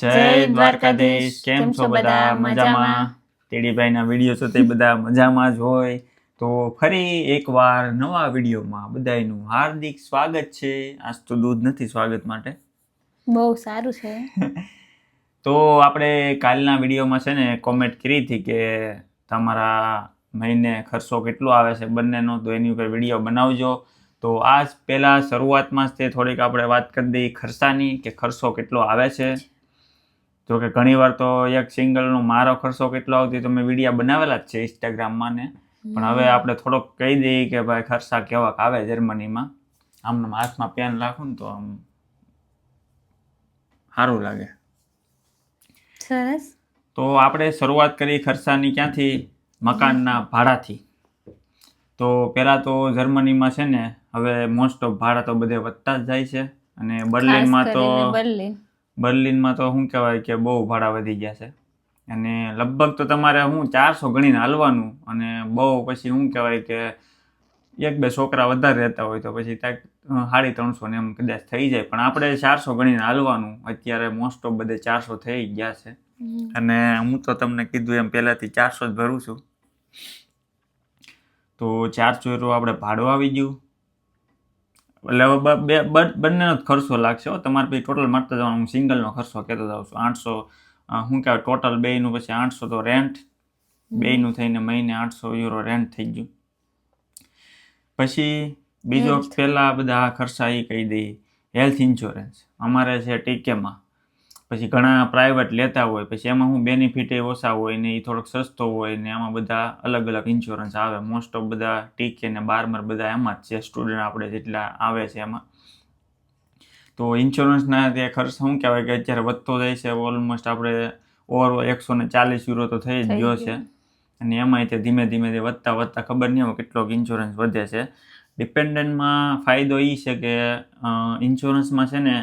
જય દ્વારકાધીશ. કેમ છો બધા? મજામાં? તેડીભાઈના વીડિયો છો તે બધા મજામાં જ હોય. તો ફરી એકવાર નવા વિડીયોમાં બધાયનું હાર્દિક સ્વાગત છે. આજ તો દૂધ નથી સ્વાગત માટે. બહુ સારું છે. તો આપણે કાલના વિડીયોમાં છે ને કોમેન્ટ કરી હતી કે તમારા મહિને ખર્ચો કેટલો આવે છે બંનેનો? તો એની ઉપર વીડિયો બનાવજો. તો આજ પહેલાં શરૂઆતમાં જ તે થોડીક આપણે વાત કરી દઈએ ખર્ચાની કે ખર્ચો કેટલો આવે છે. જો કે ઘણીવાર તો એક સિંગલનો મારો ખર્ચો કેટલો આવતો તો મેં વીડિયો બનાવેલા જ છે ઇન્સ્ટાગ્રામમાં ને. પણ હવે આપણે થોડોક કહી દઈએ કે ભાઈ ખર્ચા કેવાક આવે જર્મનીમાં. આમ હાથમાં પેન રાખું ને તો આમ સારું લાગે. સરસ. તો આપણે શરૂઆત કરી ખર્ચાની ક્યાંથી? મકાનના ભાડાથી. તો પહેલાં તો જર્મનીમાં છે ને હવે મોસ્ટ ઓફ ભાડા તો બધે વધતા જ જાય છે. અને બર્લિનમાં તો બર્લિન. બર્લિનમાં તો શું કહેવાય કે બહુ ભાડા વધી ગયા છે. અને લગભગ તો તમારે હું ચારસો ગણીને હાલવાનું અને બહુ પછી શું કહેવાય કે એક બે છોકરા વધારે રહેતા હોય તો પછી સાડી ત્રણસો ને એમ કદાચ થઈ જાય. પણ આપણે ચારસો ગણીને હાલવાનું અત્યારે મોસ્ટ ઓફ બધે ચારસો થઈ ગયા છે. અને હું તો તમને કીધું એમ પહેલાંથી ચારસો જ ભરું છું. તો ચારસો એટલું આપણે ભાડું આવી ગયું. એટલે હવે બ- બંનેનો જ ખર્ચો લાગશે હો. તમારે પછી ટોટલ મારતા જવાનું હું સિંગલનો ખર્ચો કહેતો જાઉં છું. આઠસો શું કહેવાય ટોટલ બેયનું પછી આઠસો તો રેન્ટ બેયનું થઈને મહિને આઠસો યુરો રેન્ટ થઈ ગયું. પછી બીજો પહેલાં બધા બધા ખર્ચા એ કહી દઈએ. હેલ્થ ઇન્સ્યોરન્સ અમારે છે ટીકેમાં. પછી ઘણા પ્રાઇવેટ લેતા હોય પછી એમાં હું બેનિફિટ એ ઓછા હોય ને એ થોડોક સસ્તો હોય ને એમાં બધા અલગ અલગ ઇન્સ્યોરન્સ આવે. મોસ્ટ ઓફ બધા ટીકે ને બારમર બધા એમાં જ છે સ્ટુડન્ટ આપણે જેટલા આવે છે એમાં. તો ઇન્સ્યોરન્સના તે ખર્ચ શું કહેવાય કે અત્યારે વધતો જાય છે ઓલમોસ્ટ આપણે ઓવર એકસો ને ચાલીસ યુરો તો થઈ જ ગયો. છે. અને એમાંય તે ધીમે ધીમે તે વધતા વધતા ખબર નહીં હોય કેટલોક ઇન્સ્યોરન્સ વધે છે. ડિપેન્ડન્ટમાં ફાયદો એ છે કે ઇન્સ્યોરન્સમાં છે ને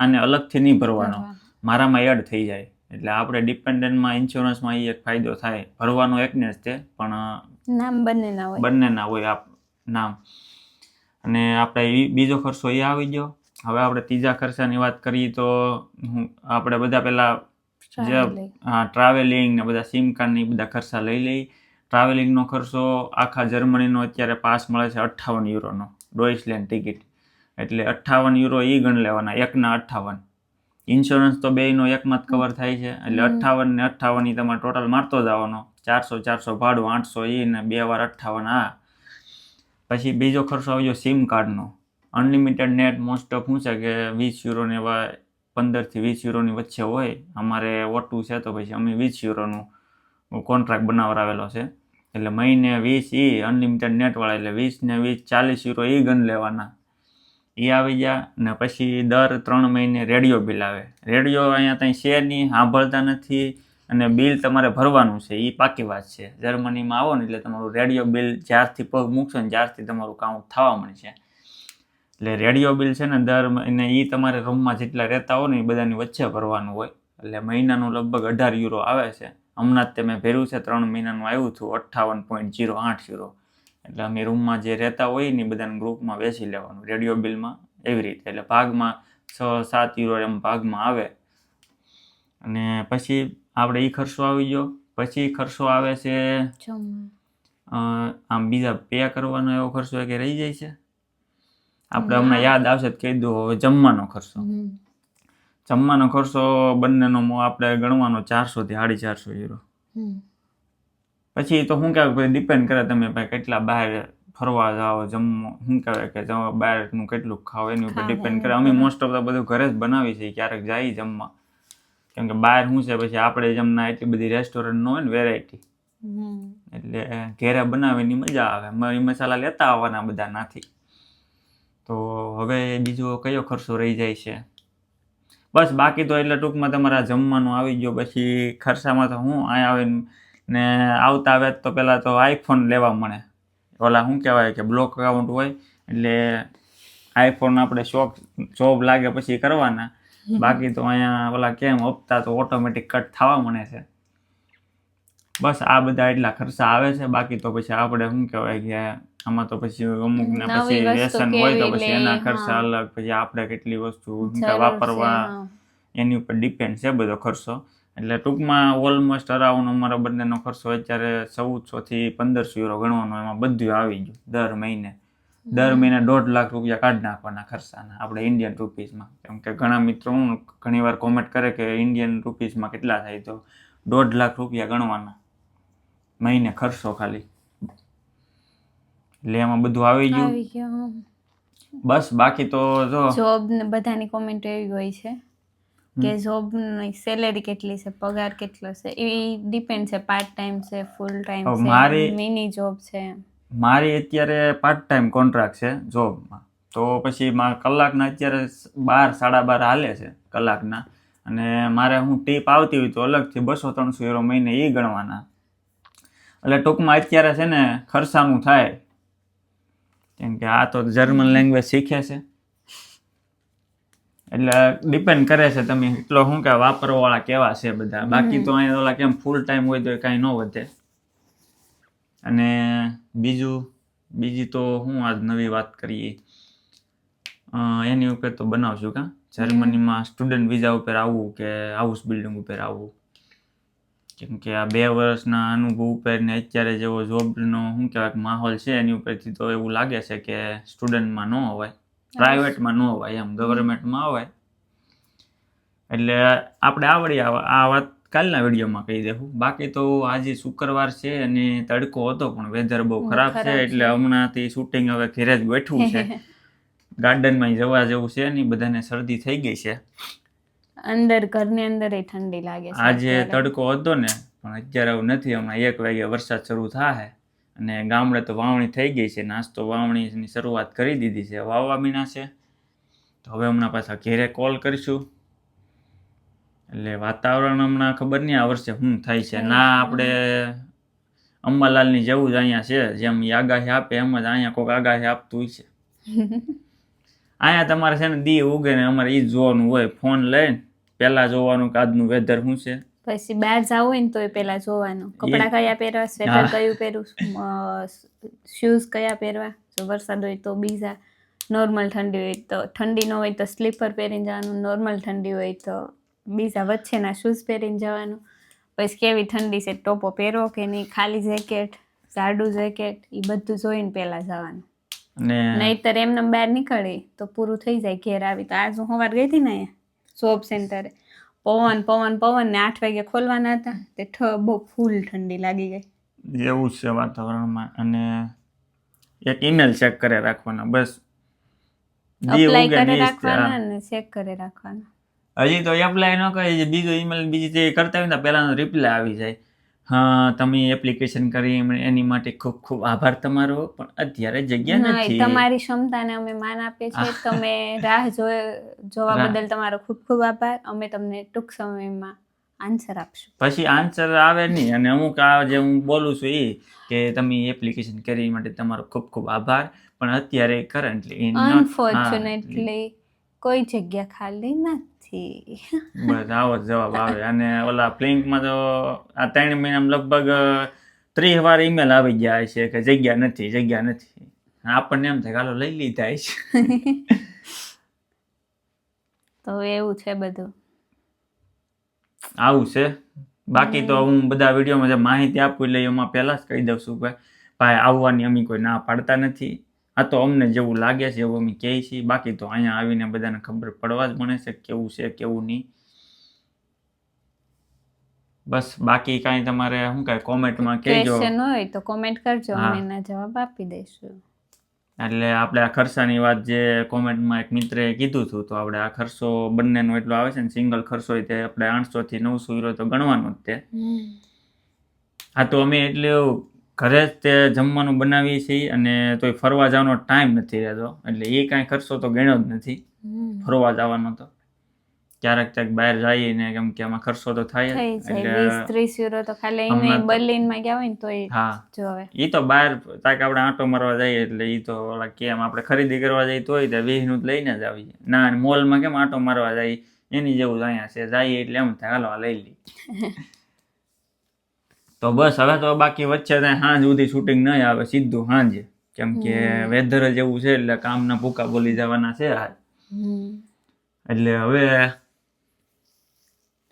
આને અલગથી નહીં ભરવાનો. મારામાં એડ થઈ જાય. એટલે આપણે ડિપેન્ડન્ટમાં ઇન્સ્યોરન્સમાં એ એક ફાયદો થાય. ભરવાનો એકને જ તે પણ નામ બંને ના હોય. બંનેના હોય આપ નામ. અને આપણે બીજો ખર્ચો એ આવી ગયો. હવે આપણે ત્રીજા ખર્ચાની વાત કરીએ તો હું આપણે બધા પહેલાં જે હા ટ્રાવેલિંગ ને બધા સિમ કાર્ડ ને બધા ખર્ચા લઈ લઈ. ટ્રાવેલિંગનો ખર્ચો આખા જર્મનીનો અત્યારે પાસ મળે છે અઠ્ઠાવન યુરોનો. ડોઇસલેન્ડ ટિકિટ. એટલે અઠ્ઠાવન યુરો એ ગણ લેવાના એકના અઠ્ઠાવન. ઇન્સ્યોરન્સ તો બેયનો એકમાં જ કવર થાય છે. એટલે. અઠ્ઠાવન ને અઠ્ઠાવન તમારે ટોટલ મારતો જવાનો. ચારસો ચારસો ભાડું આઠસો ઈ ને બે વાર અઠ્ઠાવન આ. પછી બીજો ખર્ચો આવ્યો સિમ કાર્ડનો. અનલિમિટેડ નેટ મોસ્ટ ઓફ શું છે કે વીસ યુરો ને એવા પંદરથી વીસ યુરોની વચ્ચે હોય. અમારે ઓટું છે તો પછી અમે વીસ યુરોનું કોન્ટ્રાક્ટ બનાવરાવેલો છે. એટલે મહિને વીસ ઈ અનલિમિટેડ નેટવાળા એટલે વીસ ને વીસ ચાલીસ યુરો એ ગણ લેવાના. એ આવી ગયા ને પછી દર ત્રણ મહિને રેડિયો બિલ આવે. રેડિયો અહીંયા ત્યાં છે નહીં, સાંભળતા નથી અને બિલ તમારે ભરવાનું છે એ પાકી વાત છે. જર્મનીમાં આવો ને એટલે તમારું રેડિયો બિલ જ્યારથી પગ મૂકશો ને જ્યારથી તમારું કાઉન્ટ થવા મળશે એટલે રેડિયો બિલ છે ને દર મહિને એ તમારે રૂમમાં જેટલા રહેતા હો ને એ બધાની વચ્ચે ભરવાનું હોય. એટલે મહિનાનું લગભગ અઢાર યુરો આવે છે. હમણાં જ તે મેં ભર્યું છે, ત્રણ મહિનાનું આવ્યું હતું અઠ્ઠાવન પોઈન્ટ જીરો આઠ યુરો. એટલે અમે રૂમમાં જે રહેતા હોય ને બધાને ગ્રુપમાં બેસી લેવાનું રેડિયો બિલમાં એવી રીતે. એટલે ભાગમાં છ સાત યુરો એમ ભાગમાં આવે. અને પછી આપણે એ ખર્ચો આવી ગયો. પછી ખર્ચો આવે છે આમ બીજા પે કરવાનો એવો ખર્ચો કે રહી જાય છે? આપણે હમણાં યાદ આવશે કહી દઉં. હવે જમવાનો ખર્ચો. જમવાનો ખર્ચો બંનેનો આપણે ગણવાનો ચારસો થી સાડી ચારસો યુરો. પછી તો શું કહેવાય ડિપેન્ડ કરે તમે ભાઈ કેટલા બહાર ફરવા જાઓ જમવા શું કહેવાય કે જમવા બહારનું કેટલું ખાવ એની ઉપર ડિપેન્ડ કરે. અમે મોસ્ટ ઓફ બધું ઘરે જ બનાવી છીએ ક્યારેક જાય જમવા. કેમ કે બહાર શું છે પછી આપણે જમના એટલી બધી રેસ્ટોરન્ટ નો હોય ને વેરાયટી એટલે ઘેરે બનાવીની મજા આવે. મરી મસાલા લેતા આવવાના બધા નાથી. તો હવે બીજો કયો ખર્ચો રહી જાય છે? બસ બાકી તો એટલે ટૂંકમાં તમારા જમવાનું આવી ગયો. પછી ખર્ચામાં તો હું અહીંયા આવીને ને આવતા આવે તો પહેલાં તો આઈફોન લેવા મળે. ઓલા શું કહેવાય કે બ્લોક અકાઉન્ટ હોય એટલે આઈફોન આપણે શોખ જોબ લાગે પછી કરવાના. બાકી તો અહીંયા ઓલા કેમ હપ્તા તો ઓટોમેટિક કટ થવા મળે છે. બસ આ બધા એટલા ખર્ચા આવે છે બાકી તો પછી આપણે શું કહેવાય કે આમાં તો પછી અમુક ને પછી વ્યસન હોય તો પછી એના ખર્ચા અલગ પછી આપણે કેટલી વસ્તુ વાપરવા એની ઉપર ડિપેન્ડ છે બધો ખર્ચો. એટલે ટૂંકમાં ઓલમોસ્ટ અરાઉન્ડ અમારા બંનેનો ખર્ચો અત્યારે ચૌદસોથી પંદરસો યુરો ગણવાનો એમાં બધું આવી ગયું દર મહિને. દર મહિને દોઢ લાખ રૂપિયા કાઢી નાખવાના ખર્ચાના આપણે ઇન્ડિયન રૂપીઝમાં કેમ કે ઘણા મિત્રો હું ઘણી વાર કોમેન્ટ કરે કે ઇન્ડિયન રૂપીઝમાં કેટલા થાય તો દોઢ લાખ રૂપિયા ગણવાના મહિને ખર્ચો ખાલી. એટલે એમાં બધું આવી ગયું. બસ બાકી તો જો જોબ ને બધાની કોમેન્ટ એવી હોય છે. કે જોબની સેલેરી કેટલી છે પગાર કેટલો છે એ ડિપેન્ડ છે પાર્ટ ટાઈમ છે ફૂલ ટાઈમ છે મારી- મિની જોબ છે. મારી અત્યારે પાર્ટ ટાઈમ કોન્ટ્રાક્ટ છે જોબમાં તો પછી મારા કલાકના અત્યારે બાર સાડા બાર હાલે છે કલાકના. અને મારે હું ટીપ આવતી હોય તો અલગથી બસો ત્રણસો યુરો મહિને એ ગણવાના. એટલે ટૂંકમાં અત્યારે છે ને ખર્ચાનું થાય. કેમ કે આ તો જર્મન લેંગ્વેજ શીખે છે. એટલે ડિપેન્ડ કરે છે તમે એટલો શું કે વાપરવાવાળા કેવા છે બધા. બાકી તો અહીંયા ઓલા કેમ ફૂલ ટાઈમ હોય તો કાંઈ ન વધે. અને બીજું બીજી તો હું આજ નવી વાત કરીએ. એની ઉપર તો બનાવશું કાં? જર્મનીમાં સ્ટુડન્ટ વિઝા ઉપર આવવું કે હાઉસ બિલ્ડિંગ ઉપર આવવું કેમ કે આ બે વર્ષના અનુભવ ઉપર ને અત્યારે જેવો જોબનો શું કહેવાય માહોલ છે એની ઉપરથી તો એવું લાગે છે કે સ્ટુડન્ટમાં ન હોવાય પ્રાઇવેટમાં ન હોવાય એમ ગવર્મેન્ટમાં હોવાય એટલે આપણે આવડી આ વાત કાલના વિડીયોમાં કહી દેવું બાકી તો આજે શુક્રવાર છે અને તડકો હતો પણ વેધર બહુ ખરાબ છે ખરાબ છે. એટલે હમણાંથી શૂટિંગ હવે ઘેરે જ બેઠું છે. ગાર્ડનમાં જવા જેવું છે નહીં બધાને શરદી થઈ ગઈ છે. અંદર ઘરની અંદર ઠંડી લાગે છે આજે તડકો હતો ને પણ અત્યારે એવું નથી. હમણાં એક વાગે વરસાદ શરૂ થાય અને ગામડે તો વાવણી થઈ ગઈ છે નાસ્તો વાવણીની શરૂઆત કરી દીધી છે વાવવા મીના છે. તો હવે હમણાં પાછા ઘેરે કોલ કરીશું. એટલે વાતાવરણ હમણાં ખબર નહીં આ વર્ષે શું થાય છે. ના આપણે અંબાલાલની જેવું જ અહીંયા છે જેમ ઈ આગાહી આપે એમ જ અહીંયા કોઈક આગાહી આપતું હોય છે. અહીંયા તમારે છે ને દી ઉગે ને અમારે એ જોવાનું હોય ફોન લઈને. પહેલાં જોવાનું કે આજનું વેધર શું છે. પછી બહાર જવું હોય ને તોય પેલા જોવાનું કપડાં કયા પહેરવા સ્વેટર કયું પહેરવું શૂઝ કયા પહેરવા જો વરસાદ હોય તો બીજા નોર્મલ ઠંડી હોય તો ઠંડી ન હોય તો સ્લીપર પહેરીને જવાનું નોર્મલ ઠંડી હોય તો બીજા વચ્ચેના શૂઝ પહેરીને જવાનું પછી કેવી ઠંડી છે ટોપો પહેરો કે નહીં ખાલી જેકેટ જાડું જેકેટ એ બધું જોઈને પહેલા જવાનું નહીતર એમને બહાર નીકળે તો પૂરું થઈ જાય ઘેર આવી તો આજ હું સવાર ગઈ હતી ને જોબ સેન્ટરે પવન પવન પવન ને આઠ વાગે ખોલવાના હતા. તે ઠ બહુ ફૂલ ઠંડી લાગી ગઈ. એવું છે વાતાવરણમાં. અને એક ઈમેલ ચેક કરે રાખવાના બસ. અપ્લાય કરી રાખવાના. ચેક કરી રાખવાના. હજી તો એપ્લાય ન કરી બીજો ઈમેલ બીજી જે કરતા હોય ને પહેલાનો રિપ્લાય આવી જાય. તમે એપ્લિકેશન કરી એની માટે ખૂબ ખૂબ આભાર તમારો પણ અત્યારે જગ્યા નથી. તમારી ક્ષમતાને અમે માન આપીએ છીએ. તમે રાહ જોવા બદલ તમારો ખૂબ ખૂબ આભાર. અમે તમને ટૂંક સમયમાં આન્સર આપશું. પછી આન્સર આવે નહીં અને અમુક આ જે હું બોલું છું એ કે તમે એપ્લિકેશન કરી માટે તમારો ખૂબ ખૂબ આભાર. પણ અત્યારે કરન્ટલી અનફોર્ચ્યુનેટલી કોઈ જગ્યા ખાલી નથી. બસ આવો જ જવાબ આવે. અને ઓલા પ્લિંકમાં તો આ ત્રણ મહિનામાં લગભગ ત્રીસ વાર ઈમેલ આવી ગયા છે કે જગ્યા નથી જગ્યા નથી. આપણને એમ થાય હાલો લઈ લીધા છે તો એવું છે બધું. આવું છે. બાકી તો હું બધા વિડીયોમાં જે માહિતી આપું એટલે એમાં પહેલા જ કહી દઉં છું કે ભાઈ આવવાની અમે કોઈ ના પાડતા નથી. આ તો અમને જેવું લાગે છે એવું અમે કહીએ છીએ. બાકી તો અહીંયા આવીને બધાને ખબર પડવા જ મળે છે કેવું છે કેવું નહીં. બસ બાકી કાંઈ તમારે શું કાંઈ કોમેન્ટમાં કહેજો. ક્વેશ્ચન હોય તો કોમેન્ટ કરજો અમે એના જવાબ આપી દઈશું. એટલે આપણે આ ખર્ચાની વાત જે કોમેન્ટમાં એક મિત્રે કીધું હતું તો આપણે આ ખર્ચો બંનેનો એટલો આવે છે ને સિંગલ ખર્ચો હોય તે આપણે આઠસો થી નવસો યુરો તો ગણવાનો જ તે. હા તો અમે એટલે ઘરે જ તે જમવાનું બનાવીએ છીએ અને તોય ફરવા જવાનો ટાઈમ નથી રહેતો. એટલે એ કાંઈ ખર્ચો તો ગણ્યો જ નથી. ફરવા જવાનો તો. ક્યારેક ક્યાંક બહાર જઈએ ને કેમ કે આમાં ખર્ચો તો થાય એટલે ત્રીસ યુરો તો ખાલી અહીં બર્લિનમાં ગયા હોય ને તો હા. જોવે એ તો બહાર તાક આપણે આંટો મારવા જઈએ એટલે એ તો ઓલા કેમ આપણે ખરીદી કરવા જઈએ તોય તે વીસનું જ લઈને જ આવીએ. ના મોલમાં કેમ આંટો મારવા જઈએ એની જેવું જ અહીંયા છે. જઈએ એટલે એમ થાય હાલો લઈ લઈએ તો બસ હવે તો બાકી વચ્ચે સાંજ સુધી શૂટિંગ નહીં આવે સીધું સાંજે કેમ કે વેધર જ એવું છે એટલે કામના ભૂકા બોલી જવાના છે હાલ. એટલે હવે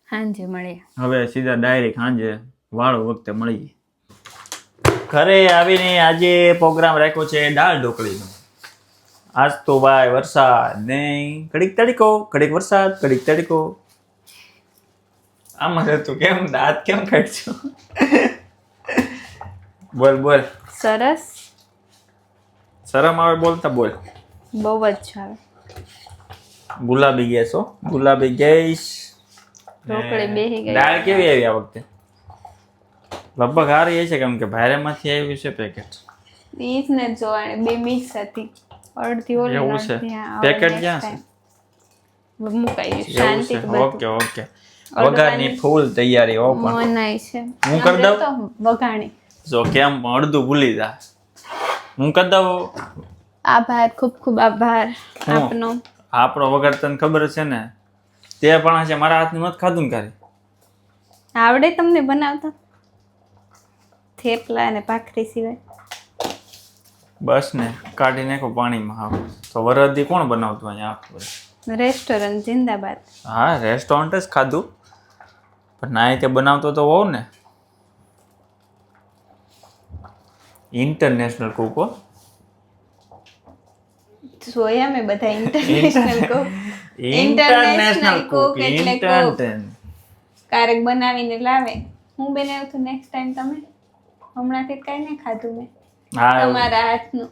સાંજે મળીએ. હવે સીધા ડાયરેક્ટ સાંજે વાળો વખતે મળીએ. ઘરે આવીને આજે પ્રોગ્રામ રાખ્યો છે દાળ ઢોકળીનો. આજ તો ભાઈ વરસાદ નહીં. કડીક તડીકો કડીક વરસાદ કડીક તડકો. આમાં હતું. કેમ? દાંત કેમ કાઢছো બોલ બોલ. સરસ. શરમ આવે બોલતા બોલ. બહુ જ આવે ગુલાબી ગેસ હો. ગુલાબી ગેસ. ઢોકળી બેહી ગઈ. દાળ કેવી આવી આ વખતે? લગભગ સારી છે કેમ કે ભારેમાંથી આવ્યું છે પેકેટ ઈ જ ને જોવાની. બે મિક્સ હતી. અડધી ઓલી એવું છે? પેકેટ ક્યાં છે. મુકાઈ ગયું. શાંતિ ઓકે ઓકે વઘારની ફૂલ તૈયારી હો પણ. મનાય છે. હું કરી દઉં? વઘાણી. જો કેમ અડધું ભૂલી જા. હું કરી દઉં? આભાર ખૂબ ખૂબ આભાર આપનો. આપણો વગર તને ખબર છે ને? તે પણ છે મારા હાથની મત ખાધું ને કાંઈ આવડે તમને બનાવતા? થેપલા અને ભાખરી સિવાય. બસ ને કાઢી નાખો પાણીમાં હા તો વરદી કોણ બનાવતું અહીંયા? આખું રેસ્ટોરન્ટ જિંદાબાદ. હા રેસ્ટોરન્ટ જ ખાધું. પણ ના તે બનાવતો તો હોવ ને. ઇન્ટરનેશનલ કુક હો. સોયા મેં બધા ઇન્ટરનેશનલ કુક ઇન્ટરનેશનલ કુક એટલે કુક કારક બનાવીને લાવે. હું બેને હતું નેક્સ્ટ ટાઈમ તમે? હમણાંથી કઈ નહીં ખાધું મેં. તમારા હાથનું.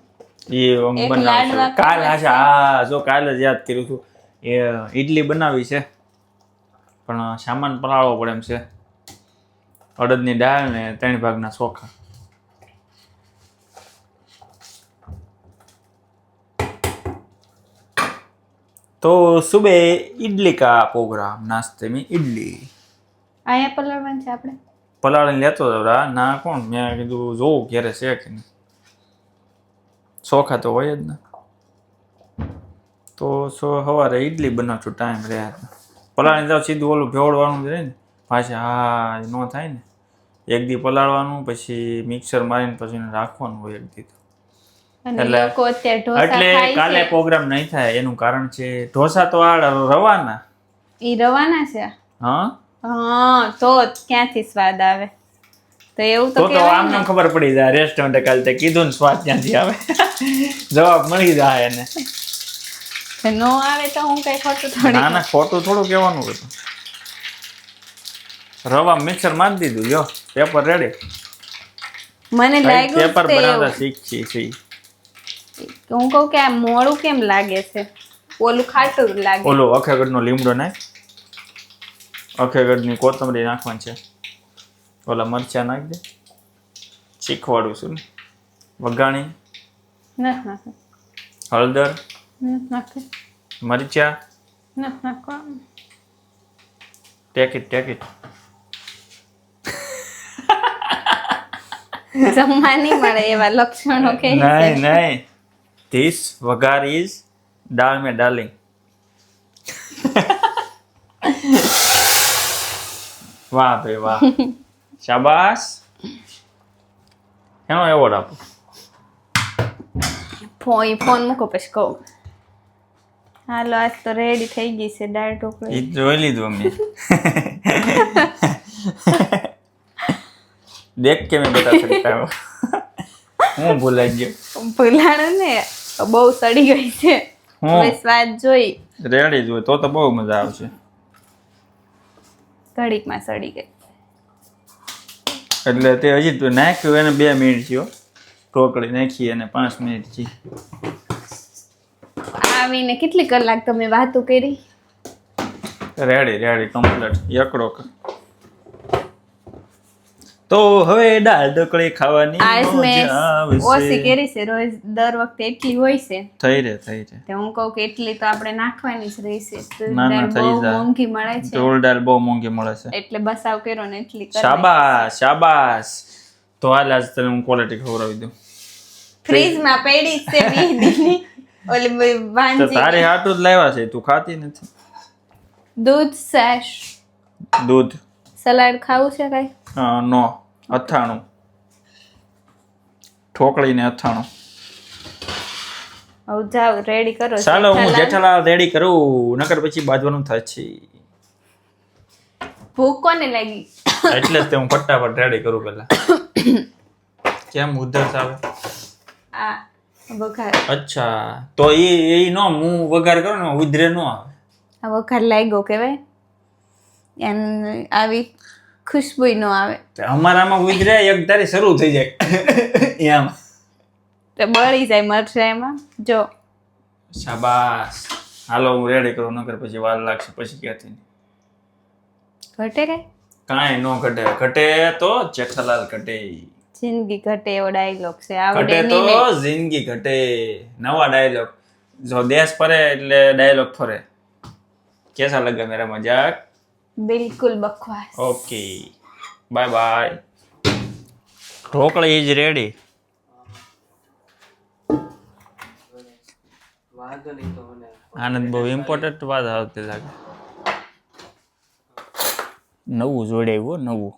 એ કાલ કરવા હા હા જો કાલે જ યાદ કર્યું હતું. એ ઈડલી બનાવી છે. પણ સામાન પલાળવો પડે એમ છે. અડદની દાળ ને ત્રણ ભાગના ચોખા તો સુબે ઇડલી કા પ્રોગ્રામ નાસ્તે મેં ઇડલી અહીંયા પલાળવાનું છે આપણે? પલાળીને લેતો જવરા ના કોણ? મેં કીધું જોઉં ક્યારે છે કે નહીં. ચોખા તો હોય જ ને. તો સો સવારે ઇડલી બનાવતો ટાઈમ રહ્યા હતા પલાળીને જાવ સીધું ઓલું ભેળવાનું જ રહે ને. પાછા હા ન થાય ને. એક દી પલાળવાનું પછી મિક્સર મારીને પછી રાખવાનું હોય એક દી એટલે- એટલે કાલે પ્રોગ્રામ નહીં થાય એનું કારણ છે ઢોસા તો આ રવાના. ઈ રવાના છે? હા? હા તો ક્યાંથી સ્વાદ આવે? તો એવું તો તો આમને ખબર પડી જાય રેસ્ટોરન્ટે કાલે તે કીધું ને સ્વાદ ક્યાંથી આવે? જવાબ મળી જાય એને. નો આવે તો હું કઈ ખોટું થોડી ના ના ખોટું થોડું કહેવાનું હતું રવા મિક્સર મારી દીધું જો પેપર રેડી મને લાગ્યું પેપર બનાવતા શીખી છી હું કહું કે આ મોડું કેમ લાગે છે? ઓલું ખાટું લાગે. ઓલો અખેગઢનો લીમડો નાખ. અખેગઢની કોથમરી નાખવાની છે. ઓલા મરચા નાખ દે. શીખવાડું છું. ને વઘાણી હળદર. મરચા નથી નાખવાનું ટેકિટ ટેકિટ જમવા નહીં મળે એવા લક્ષણો કે નહીં નહીં ધીસ વઘાર ઇઝ દાળ મેં ડાર્લિંગ વાહ ભાઈ વાહ શાબાશ એનો એવોર્ડ આપો ફોન મૂકો પછી કહું હાલો આજ તો રેડી થઈ ગઈ છે દાળ ઢોકળી. એ જોઈ લીધું અમે. દેખ કે મેં બતા શકતા હું ભૂલાઈ ગયો. ભૂલાણું ને બહુ સડી ગઈ છે. હું? હવે સ્વાદ જોઈ. રેડી જોઈ તો તો બહુ મજા આવશે. ઘડીકમાં સડી ગઈ. એટલે તે હજી તો નાખ્યું એને બે મિનિટ થયો. ઢોકળી નાખી અને પાંચ મિનિટથી આવીને કેટલી કલાક તમે વાતો કરી? રેડી રેડી કમ્પ્લીટ યકડો તો હવે દાળ ઢોકળી ખાવાની આજ મેં. ઓછી કરી છે રોજ દર વખતે એટલી હોય છે. થઈ રે થઈ રે તો હું કહું કે એટલી તો આપણે નાખવાની જ રહેશે ના, ના, થઈ જાય. મોંઘી મળે છે. ચોળ દાળ બહુ મોંઘી મળે છે. એટલે બસાવ કર્યો ને એટલી કરી શાબાશ શાબાશ. તો હાલ આજ તને હું ક્વોલિટી ખવડાવી દઉં. ફ્રીજમાં પડી છે વીસ દીની ઓલી તો વાંજી તારી હાટું જ લાવ્યા છે તું ખાતી નથી. દૂધ સેશ. દૂધ. સલાડ ખાવું છે કઈ? અ, નો અથાણું. ઠોકળીને અથાણું. હવે જાવ રેડી કરો ચાલો હું જેઠાલાલ. જેઠાલાલ રેડી કરું નકર પછી બાજવાનું થાય છે. ભૂખ કોને લાગી? એટલે જ તે હું ફટાફટ રેડી કરું પેલા. કેમ ઉધરસ આવે? આ વઘાર. અચ્છા. તો એ એ નો હું વઘાર કરો ને ઉધરે નો આવે. આ વઘાર લાગ્યો કહેવાય. એમ આવી ખુશ્બુ નો આવે. અમારામાં ઉધરે એક તારી શરૂ થઈ જાય. એમ. તો બળી જાય મરચાઈમાં જો. શાબાશ. હાલો હું રેડી કરું નકર પછી વાર લાગશે પછી ક્યાંથી? ઘટે કઈ? કાંઈ નો ઘટે. ઘટે તો જેઠાલાલ ઘટે. જિંદગી ઘટે એવો ડાયલોગ છે. આવડે ઘટે તો જિંદગી ઘટે. નવા ડાયલોગ જો દેશ ફરે એટલે ડાયલોગ ફરે. કેસા લગા મેરા મજાક? બિલકુલ બકવાસ. Okay. Bye bye dhokli is ready Anand બહુ ઇમ્પોર્ટન્ટ વાત આવતી લાગે. નવું જોડે આવ્યું નવું.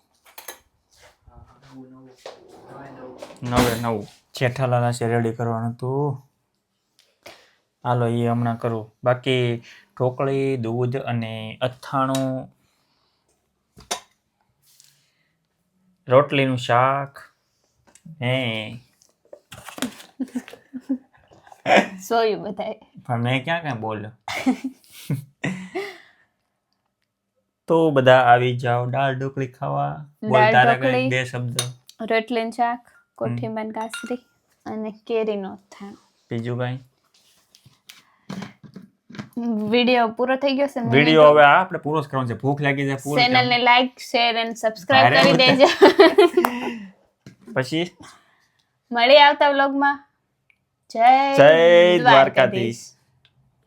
નવે નવું. જેઠાલાલ છે રેડી કરવાનું હતું હાલો એ હમણાં કરું. બાકી ઢોકળી દૂધ અને અથાણું રોટલીનું શાક હે. સોયું બધાય પણ મેં ક્યાં ક્યાં બોલ્યો? તો બધા આવી જાઓ. દાળ ઢોકળી ખાવા. બોલ દાળ તારા ઢોકળી. કઈ બે શબ્દ. રોટલીનું શાક. કોઠીબન કાસરી અને કેરીનો અથાણ બીજું કઈ? વીડિયો પૂરો થઈ ગયો છે વીડિયો હવે આ આપણે પૂરો જ કરવાનો છે. ભૂખ લાગી જાય પૂરો ચેનલ ને લાઈક શેર એન્ડ સબસ્ક્રાઇબ કરી. દેજો. પછી? મળી આવતા વ્લોગમાં જય જય દ્વારકાધીશ.